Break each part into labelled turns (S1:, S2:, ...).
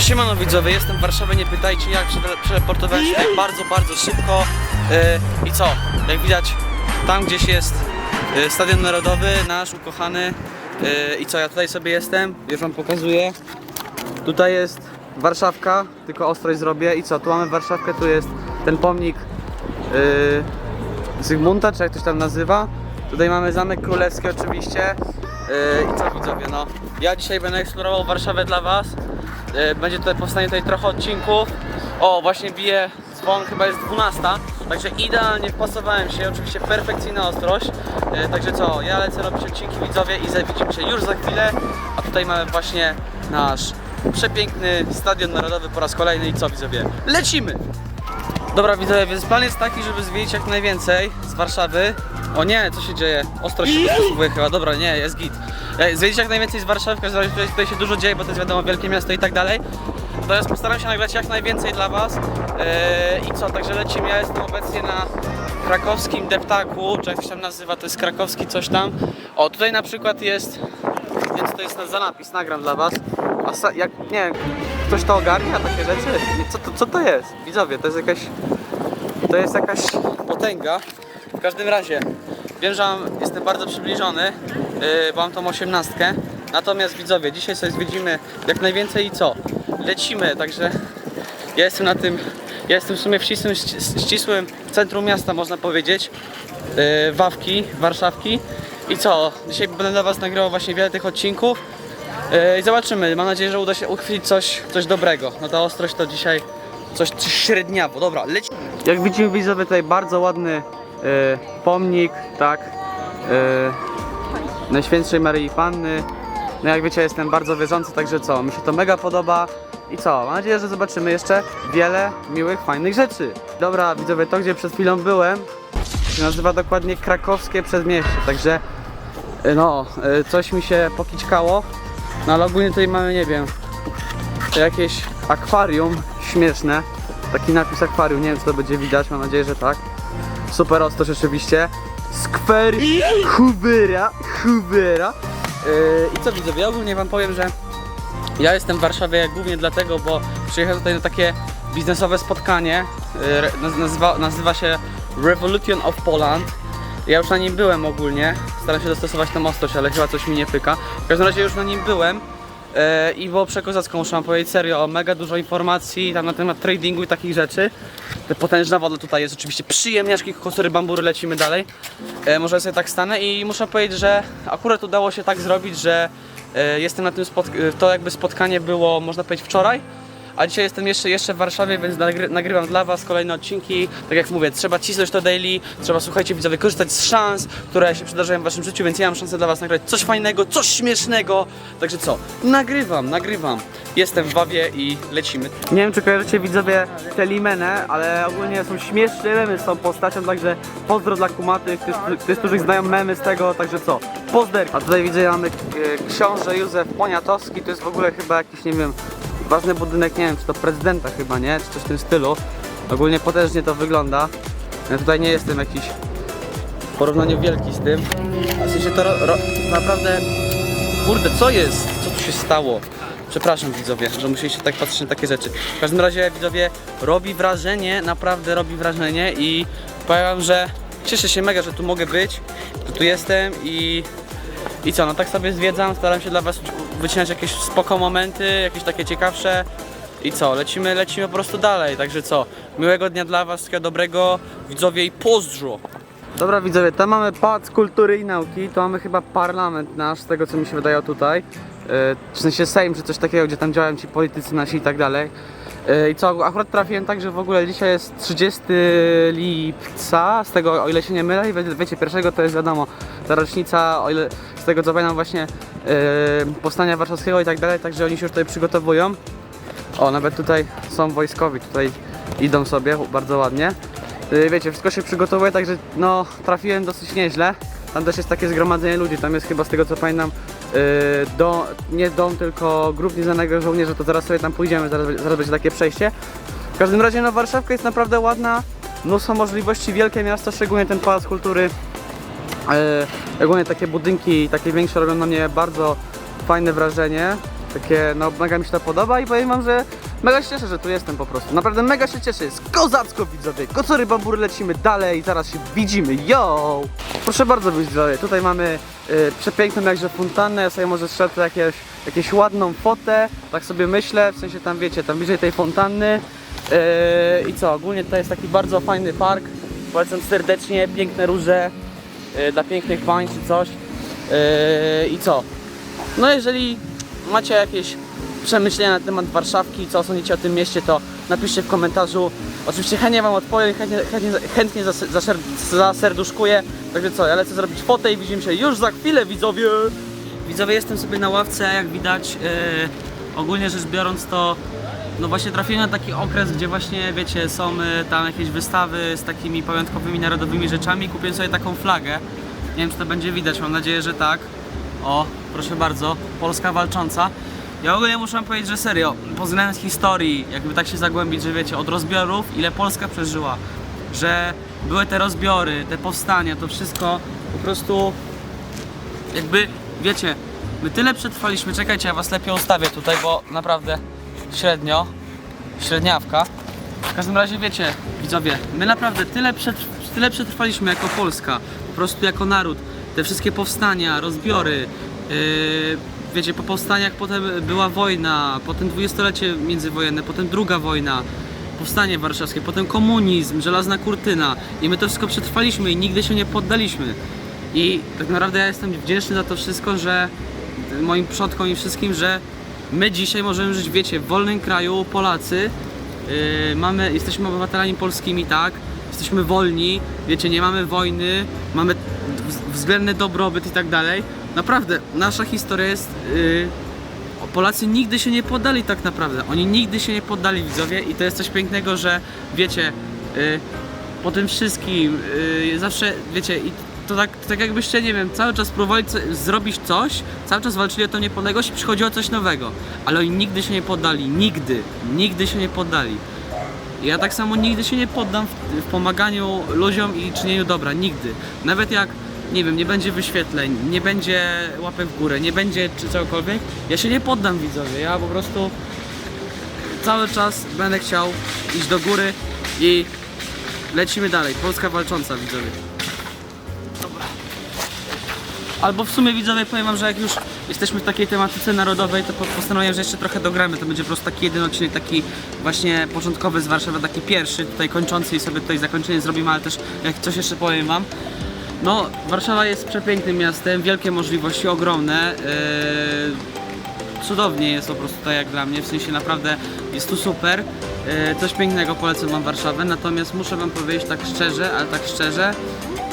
S1: Siemano widzowie, jestem w Warszawie, nie pytajcie jak, przeleportowałem się tutaj bardzo, bardzo szybko. Yy, i co, jak widać tam gdzieś jest yy, Stadion Narodowy, nasz ukochany. Yy, i co, ja tutaj sobie jestem, już wam pokazuję. Tutaj jest Warszawka, tylko ostrość zrobię. I co, tu mamy Warszawkę, tu jest ten pomnik yy, Zygmunta, czy jak to się tam nazywa? Tutaj mamy Zamek Królewski oczywiście. Yy, i co widzowie, no. Ja dzisiaj będę eksplorował Warszawę dla was Będzie tutaj powstanie tutaj trochę odcinków. O, właśnie bije dzwon, chyba jest 12, także idealnie wpasowałem się, oczywiście perfekcyjna ostrość. E, Także co, ja lecę robić odcinki widzowie i widzimy się już za chwilę. A tutaj mamy właśnie nasz przepiękny Stadion Narodowy po raz kolejny i co widzowie, lecimy! Dobra widzowie, więc plan jest taki, żeby zwiedzić jak najwięcej z Warszawy. O nie, co się dzieje? Ostro się chyba, dobra, nie, jest git. Zwiedzić jak najwięcej z Warszawy, w każdym razie tutaj, tutaj się dużo dzieje, bo to jest wiadomo wielkie miasto i tak dalej. Natomiast postaram się nagrać jak najwięcej dla was. E, I co, także lecimy, ja jestem obecnie na krakowskim deptaku, czy jak się tam nazywa, to jest krakowski coś tam. O, tutaj na przykład jest, więc to jest za napis, nagram dla was. A sa, jak, nie ktoś to ogarnia, takie rzeczy? Co to, co to jest? Widzowie, to jest jakaś, to jest jakaś potęga. W każdym razie, wiem, że jestem bardzo przybliżony, yy, bo mam tą osiemnastkę. Natomiast widzowie, dzisiaj sobie zwiedzimy jak najwięcej i co? Lecimy, także ja jestem na tym, ja jestem w sumie w ścisłym, ścisłym centrum miasta, można powiedzieć. Yy, Wawki, Warszawki. I co? Dzisiaj będę dla Was nagrywał właśnie wiele tych odcinków. Yy, I zobaczymy. Mam nadzieję, że uda się uchwycić coś, coś dobrego. No ta ostrość to dzisiaj coś, coś. Dobra, lecimy. Jak widzimy widzowie tutaj bardzo ładny pomnik, tak. Yy, Najświętszej Maryi Panny. No jak wiecie jestem bardzo wierzący, także co, mi się to mega podoba. I co, mam nadzieję, że zobaczymy jeszcze wiele miłych, fajnych rzeczy. Dobra widzowie, to gdzie przed chwilą byłem się nazywa dokładnie krakowskie przedmieście, także y, no, y, coś mi się pokićkało. No ale ogólnie tutaj mamy, nie wiem, jakieś akwarium śmieszne. Taki napis akwarium, nie wiem czy to będzie widać, mam nadzieję, że tak. Super ostrość oczywiście. Skwer Hubera, Hubera. Yy, I co widzowie, ogólnie wam powiem, że ja jestem w Warszawie głównie dlatego, bo przyjechałem tutaj na takie biznesowe spotkanie. Yy, Nazywa, nazywa się Revolution of Poland. Ja już na nim byłem ogólnie. Staram się dostosować tą ostrość, ale chyba coś mi nie pyka. W każdym razie już na nim byłem. E, I było przekozacko, muszę wam powiedzieć serio, mega dużo informacji tam na temat tradingu i takich rzeczy. Potężna woda tutaj jest oczywiście przyjemniaczki, kokosory, bambury, lecimy dalej. E, może sobie tak stanę i muszę powiedzieć, że akurat udało się tak zrobić, że e, jestem na tym spotk- to jakby spotkanie było, można powiedzieć, wczoraj. A dzisiaj jestem jeszcze, jeszcze w Warszawie, więc nagry nagrywam dla Was kolejne odcinki. Tak jak mówię, trzeba cisnąć to daily, trzeba, słuchajcie widzowie, korzystać z szans, które się przydarzają w Waszym życiu, więc ja mam szansę dla Was nagrać coś fajnego, coś śmiesznego. Także co? Nagrywam, nagrywam. Jestem w Wawie i lecimy. Nie wiem, czy kojarzycie widzowie Telimenę, ale ogólnie są śmieszne memy z tą postacią, także pozdro dla kumatych, tych, tych, których znają memy z tego, także co? Pozder! A tutaj widzę, mamy e, książę Józef Poniatowski, to jest w ogóle chyba jakiś, nie wiem, ważny budynek, nie wiem, czy to prezydenta chyba, nie? Czy coś w tym stylu. Ogólnie potężnie to wygląda. Ja tutaj nie jestem jakiś w porównaniu wielki z tym. A w sensie to ro, ro, naprawdę... Kurde, co jest? Co tu się stało? Przepraszam widzowie, że musieliście tak patrzeć na takie rzeczy. W każdym razie widzowie, robi wrażenie, naprawdę robi wrażenie i powiem wam, że cieszę się mega, że tu mogę być, że tu jestem i i co, no tak sobie zwiedzam, staram się dla was wycinać jakieś spoko momenty, jakieś takie ciekawsze. I co, lecimy, lecimy po prostu dalej. Także co, miłego dnia dla was, wszystkiego dobrego, widzowie i pozdro! Dobra widzowie, tam mamy Pałac Kultury i Nauki, to mamy chyba parlament nasz, z tego co mi się wydaje tutaj. Yy, w sensie Sejm czy coś takiego, gdzie tam działają ci politycy nasi i tak dalej. Yy, I co, akurat trafiłem tak, że w ogóle dzisiaj jest 30 lipca, z tego o ile się nie mylę, i wie- wiecie, pierwszego to jest wiadomo, ta rocznica, o ile z tego co pamiętam właśnie yy, powstania warszawskiego i tak dalej, także oni się już tutaj przygotowują. O, nawet tutaj są wojskowi, tutaj idą sobie bardzo ładnie. Yy, wiecie, wszystko się przygotowuje, także no trafiłem dosyć nieźle. Tam też jest takie zgromadzenie ludzi, tam jest chyba z tego co pamiętam yy, dom, nie dom, tylko grup nieznanego żołnierza, to zaraz sobie tam pójdziemy, zaraz, zaraz będzie takie przejście. W każdym razie no Warszawka jest naprawdę ładna, mnóstwo możliwości, wielkie miasto, szczególnie ten Pałac Kultury. E, ogólnie takie budynki, takie większe robią na mnie bardzo fajne wrażenie. takie, no mega mi się to podoba i powiem wam, że mega się cieszę, że tu jestem po prostu. Naprawdę mega się cieszę, jest kozacko widzowie. Kocory bambury lecimy dalej, zaraz się widzimy, yo! Proszę bardzo widzowie, tutaj mamy y, przepiękną jakże fontannę, ja sobie może strzelę jakieś, jakieś ładną fotę, tak sobie myślę, w sensie tam wiecie, tam bliżej tej fontanny. Yy, I co, ogólnie tutaj jest taki bardzo fajny park, polecam serdecznie, piękne róże dla pięknych pań czy coś. Yy, I co? No jeżeli macie jakieś przemyślenia na temat Warszawki, co sądzicie o tym mieście, to napiszcie w komentarzu. Oczywiście chętnie wam odpowiem, chętnie, chętnie, chętnie zaserduszkuję. Także co, ja lecę zrobić fotę i widzimy się już za chwilę, widzowie! Widzowie, jestem sobie na ławce, jak widać, yy, ogólnie rzecz biorąc to no właśnie trafiłem na taki okres, gdzie właśnie, wiecie, są y, tam jakieś wystawy z takimi pamiątkowymi, narodowymi rzeczami. Kupiłem sobie taką flagę. Nie wiem, czy to będzie widać, mam nadzieję, że tak. O, proszę bardzo, Polska walcząca. Ja ogólnie muszę wam powiedzieć, że serio, poznając historii, jakby tak się zagłębić, że wiecie, od rozbiorów, ile Polska przeżyła, że były te rozbiory, te powstania, to wszystko po prostu jakby, wiecie, my tyle przetrwaliśmy, czekajcie, ja was lepiej ustawię tutaj, bo naprawdę średnio, średniawka. W każdym razie wiecie, widzowie, my naprawdę tyle, przetrw tyle przetrwaliśmy jako Polska, po prostu jako naród. Te wszystkie powstania, rozbiory, yy, wiecie, po powstaniach potem była wojna, potem dwudziestolecie międzywojenne, potem druga wojna, powstanie warszawskie, potem komunizm, żelazna kurtyna i my to wszystko przetrwaliśmy i nigdy się nie poddaliśmy. I tak naprawdę ja jestem wdzięczny za to wszystko, że moim przodkom i wszystkim, że my dzisiaj możemy żyć, wiecie, w wolnym kraju, Polacy, yy, mamy, jesteśmy obywatelami polskimi, tak, jesteśmy wolni, wiecie, nie mamy wojny, mamy względny dobrobyt i tak dalej. Naprawdę, nasza historia jest... Yy, Polacy nigdy się nie poddali tak naprawdę. Oni nigdy się nie poddali widzowie i to jest coś pięknego, że wiecie, y, po tym wszystkim y, zawsze, wiecie, i to tak, tak jakbyście, nie wiem, cały czas próbowali co, zrobić coś, cały czas walczyli o tą niepodległość i przychodziło coś nowego. Ale oni nigdy się nie poddali, nigdy, nigdy się nie poddali. Ja tak samo nigdy się nie poddam w, w pomaganiu ludziom i czynieniu dobra, nigdy. Nawet jak, nie wiem, nie będzie wyświetleń, nie będzie łapek w górę, nie będzie czy czegokolwiek, ja się nie poddam widzowie. Ja po prostu cały czas będę chciał iść do góry i lecimy dalej. Polska walcząca widzowie. Albo w sumie widzowie powiem wam, że jak już jesteśmy w takiej tematyce narodowej, to po- postanowiłem, że jeszcze trochę dogramy. To będzie po prostu taki jeden odcinek, taki właśnie początkowy z Warszawy, taki pierwszy, tutaj kończący i sobie tutaj zakończenie zrobimy, ale też jak coś jeszcze powiem wam. No, Warszawa jest przepięknym miastem, wielkie możliwości, ogromne. Yy, cudownie jest po prostu tutaj jak dla mnie, w sensie naprawdę jest tu super. Yy, coś pięknego polecam wam Warszawę, natomiast muszę wam powiedzieć tak szczerze, ale tak szczerze,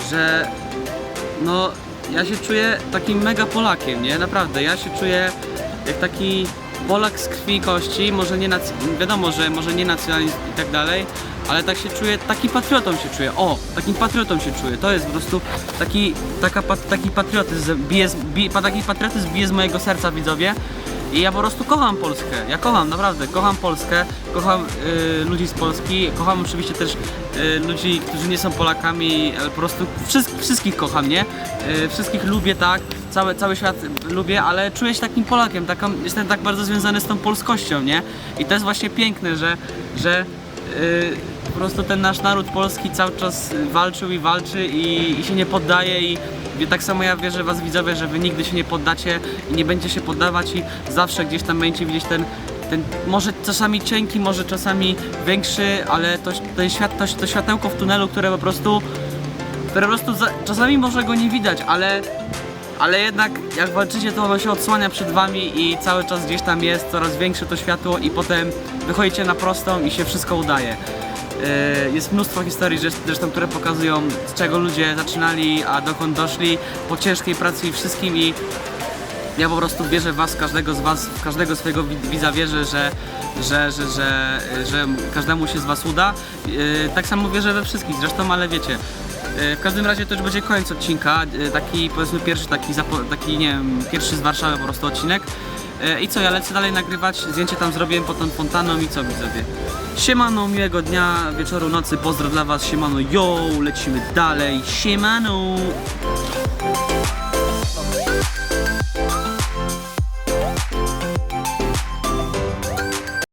S1: że no ja się czuję takim mega Polakiem, nie? Naprawdę, ja się czuję jak taki Polak z krwi i kości, może nie, nac- wiadomo, że może nie nacjonalizm i tak dalej, ale tak się czuję, taki patriotą się czuję, o, takim patriotą się czuję, to jest po prostu taki, taka, taki patriotyzm, bije, z- bije, taki patriotyzm bije z mojego serca, widzowie, i ja po prostu kocham Polskę. Ja kocham, naprawdę, kocham Polskę, kocham y, ludzi z Polski, kocham oczywiście też y, ludzi, którzy nie są Polakami, ale po prostu wszystkich, wszystkich kocham, nie? Y, wszystkich lubię, tak, cały, cały świat lubię, ale czuję się takim Polakiem, taką, jestem tak bardzo związany z tą polskością, nie? I to jest właśnie piękne, że, że y, prostu ten nasz naród polski cały czas walczył i walczy i, i się nie poddaje i tak samo ja wierzę was widzowie, że wy nigdy się nie poddacie i nie będziecie się poddawać i zawsze gdzieś tam będziecie widzieć ten, ten może czasami cienki, może czasami większy, ale to, ten świat, to, to światełko w tunelu, które po prostu które po prostu za, czasami może go nie widać, ale ale jednak jak walczycie, to ono się odsłania przed wami i cały czas gdzieś tam jest coraz większe to światło i potem wychodzicie na prostą i się wszystko udaje. Yy, Jest mnóstwo historii zresz- zresztą, które pokazują z czego ludzie zaczynali, a dokąd doszli po ciężkiej pracy i wszystkim i ja po prostu wierzę w was, każdego z was, w każdego swojego wi- widza wierzę, że, że, że, że, że każdemu się z was uda. Yy, Tak samo wierzę we wszystkich zresztą, ale wiecie, yy, w każdym razie to już będzie koniec odcinka, taki powiedzmy pierwszy, taki, taki nie wiem, pierwszy z Warszawy po prostu odcinek. Yy, I co, ja lecę dalej nagrywać, zdjęcie tam zrobiłem pod tą fontanną i co widzowie. Siemano, miłego dnia, wieczoru, nocy, pozdro dla was, siemano, yo, lecimy dalej, siemano!